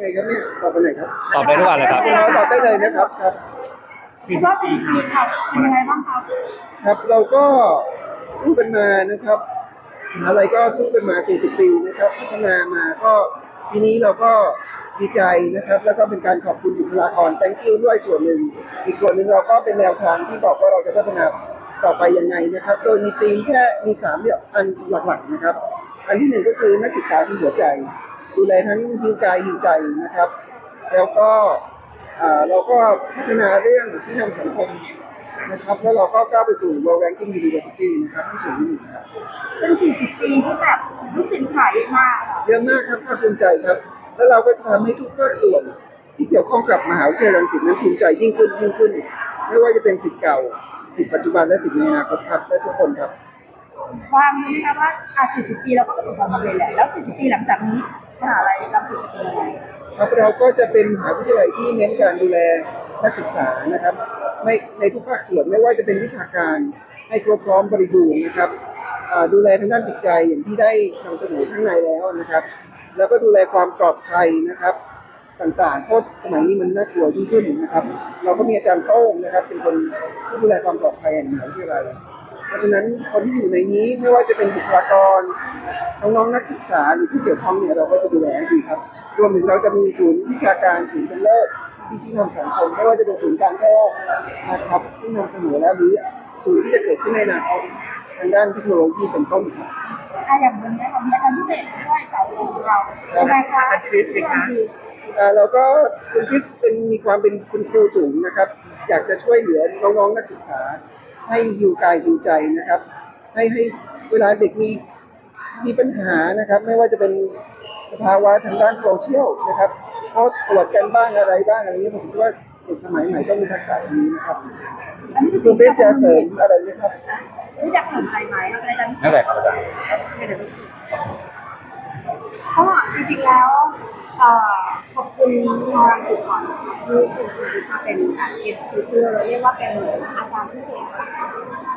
ไงครับเนี่ยตอบไปไหนครับตอบได้ทุกวันเลยครับ เราตอบได้เลยนะครับครับ คิดว่าปีนี้ครับเป็นยังไงบ้างครับครับเราก็สู้กันมานะครับมหาอะไรก็สู้กันมา 40 ปีนะครับ พัฒนามาก็ปีนี้เราก็ดีใจนะครับ แล้วก็เป็นการขอบคุณบุคลากร thank you ด้วยส่วนหนึ่ง อีกส่วนหนึ่งเราก็เป็นแนวทางที่บอกว่าเราจะพัฒนาต่อไปยังไงนะครับ โดยมีธีมแค่มีสามเนี่ยอันหลักๆนะครับ อันที่หนึ่งก็คือนักศึกษาที่หัวใจ ดูแลทั้งหิวกายหิวใจนะครับ แล้วก็อ่าเราก็พัฒนาเรื่องที่นำสังคมนะครับ แล้วเราก็ก้าวไปสู่ World Ranking University นะครับที่สูงที่หนึ่งครับเป็น40ปีที่แบบลูกศิษย์ขายเยอะมากอะเยอะมากครับภาคภูมิใจครับ แล้วเราก็จะทำให้ทุกภาคส่วน ที่เกี่ยวข้องกับมหาวิทยาลัยรังสิตนั้นภูมิใจยิ่งขึ้นยิ่งขึ้น ไม่ว่าจะเป็นสิทธิ์เก่าสิทธิ์ปัจจุบันและสิทธิ์ในอนาคตครับและทุกคนครับวางนี้นะคะว่าอะ40ปีเราก็ประสบความสำเร็จแหละแล้ว40ปีหลังจากนี้ ครับเราก็จะเป็นมหาวิทยาลัยที่เน้นการดูแลนักศึกษานะครับไม่ในทุกภาคส่วนไม่ว่าจะเป็นวิชาการให้ครบพร้อมบริบูรณ์นะครับดูแลทางด้านจิตใจอย่างที่ได้นำเสนอข้างในแล้วนะครับ แล้วก็ดูแลความปลอดภัยนะครับต่างๆเพราะสมัยนี้มันน่ากลัวยิ่งขึ้นนะครับ เราก็มีอาจารย์โต้งนะครับ เป็นคนที่ดูแลความปลอดภัยแห่งมหาวิทยาลัย ราะฉะนั้นคนที่อยู่ในนี้ไม่ว่าจะเป็นบุคลากรน้องๆนักศึกษาหรือผู้เกี่ยวข้องเนี่ยเราก็จะดูแลให้ดีครับ รวมถึงเราจะมีศูนย์วิชาการศูนย์เป็นเลิศที่ชี้นำสังคมไม่ว่าจะเป็นศูนย์การแพทย์นะครับ ซึ่งนำเสนอแล้วหรือศูนย์ที่จะเกิดขึ้นในอนาคตทางด้านเทคโนโลยีเป็นต้นครับอะอย่างวันนี้เรามีอาจารพิเศษด้วยสาวของเราเป็นไงคะอาจารย์คริสเป็นไงอ่าเราก็คุณคริสเป็นมีความเป็นคุณครูสูงนะครับ อยากจะช่วยเหลือน้องๆนักศึกษา ให้หิวกายหิวใจนะครับ ให้ให้เวลาเด็กมีมีปัญหานะครับ ไม่ว่าจะเป็นสภาวะทางด้านโซเชียลนะครับโพสต์ปวดกันบ้างอะไรบ้างอะไรนี้ยผมคิดว่าเด็กสมัยใหม่ต้องมีทักษะนี้นะครับอันนี้คือคุณเบสจะเสริมอะไรไหมครับรู้จักสนใจไหมอะไรอาจารย์พิเศนั่ษนแหละครับอาจารย์เดี๋ยวก็จริงๆแล้วเอ่อขอบ คุณมรังสิตก่อนนะคะที่เชิญชวนมาเป็นเกสต์สปีกเกอร์เรียกว่าเป็นอาจารย์พิเศษค่ะ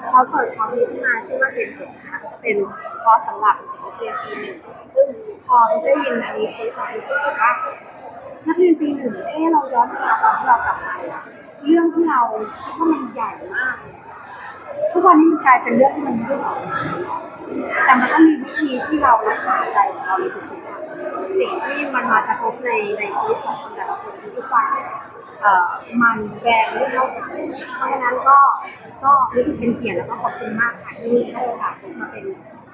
เขาเปิดคอร์สนี้ขึ้นมาชื่อว่าเจนเด็นะคะก็จะเป็นคอร์สสำหรับนักเรียนปีหนึ่งซึ่งพอได้ยินอันนี้เคยสอนรู้สึกว่านักเรียนปีหนึ่งเอ๊เราย้อนเวลาตอนที่เรากลับมาเรื่องที่เราคิดว่ามันใหญ่มาก ทุกวันนี้มันกลายเป็นเรื่องที่มันไม่ได้หรอกแต่มันต้องมีวิธีที่เรารักษาใจของเราในทุกๆ สิ่งที่มันมากระทบในในชีวิตของคนแต่ละคนทุกๆวันเอ่อมันแบงไม่เท่ากันเพราะฉะนั้นก็ก็รู้สึกเป็นเกียรติแล้วก็ขอบคุณมากค่ะที่ให้โอกาสผมมาเป็น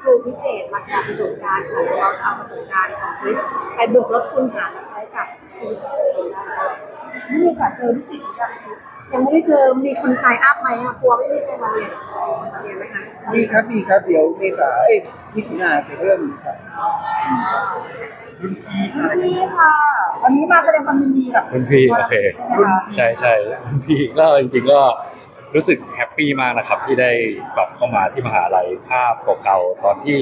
ครูพิเศษมาแชร์ประสบการณ์ค่ะแล้วเราจะเอาประสบการณ์ของคริสไปบวกลบคูณหารมาใช้กับชีวิตของเองได้ไม่มีโอกาสเจอที่สิ่งที่ยัง ยังไม่ได้เจอมีคนไซน์อัพไหมอะกลัวไม่มีใครมาเรียนมาเรียนไหมคะมีครับมีครับเดี๋ยวเมษาเอ้ยมิถุนาจะเริ่มครับวันนี้ค่ะวันนี้มาแสดงความยินดีกับรุ่นพี่โอเครุ่นใช่ใช่รุ่นพี่ก็จริงๆก็รู้สึกแฮปปี้มากนะครับที่ได้กลับเข้ามาที่มหาลัยภาพเก่าๆตอนที่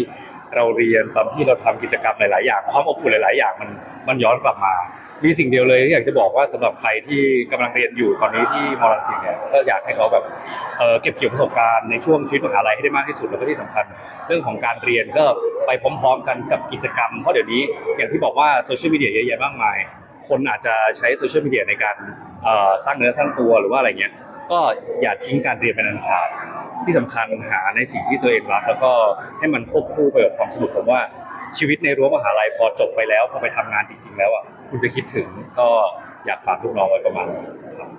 เราเรียนตอนที่เราทำกิจกรรมหลาย ๆ อย่างความอบอุ่นหลาย ๆ อย่างมันมันย้อนกลับมา มีสิ่งเดียวเลยที่อยากจะบอกว่าสำหรับใครที่กำลังเรียนอยู่ตอนนี้ที่มอลังสิตเนี่ยก็อยากให้เขาแบบเอ่อเก็บเกี่ยวประสบการณ์ในช่วงชีวิตมหาลัยให้ได้มากที่สุดแล้วก็ที่สำคัญ เรื่องของการเรียนก็ไปพร้อมๆ กันกับกิจกรรมเพราะเดี๋ยวนี้อย่างที่บอกว่าโซเชียลมีเดียเยอะแยะมากมาย คนอาจจะใช้โซเชียลมีเดียในการเอ่อสร้างเนื้อสร้างตัวหรือว่าอะไรเงี้ยก็อย่าทิ้งการเรียนเป็นอันขาด ที่สำคัญหาในสิ่งที่ตัวเองรักแล้วก็ให้มันควบคู่ไปกับความสนุกผมว่า ชีวิตในรั้วมหาลัยพอจบไปแล้วพอไปทำงานจริง ๆ แล้วอะคุณจะคิดถึงก็อยากฝากลูกน้องไว้ประมาณนี้ครับ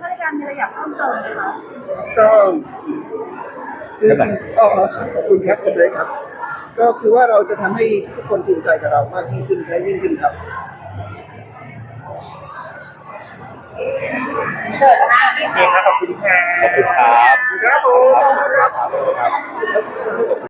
ถ้าในการมีอะไรอยากเพิ่มเติมไหมคะก็คือสิ่งอ๋อขอบคุณครับคุณเบสครับ ก็คือว่าเราจะทำให้ทุกคนภูมิใจกับเรามากยิ่งขึ้นและยิ่งขึ้นครับเกิดนะขอบคุณครับครับผมครับ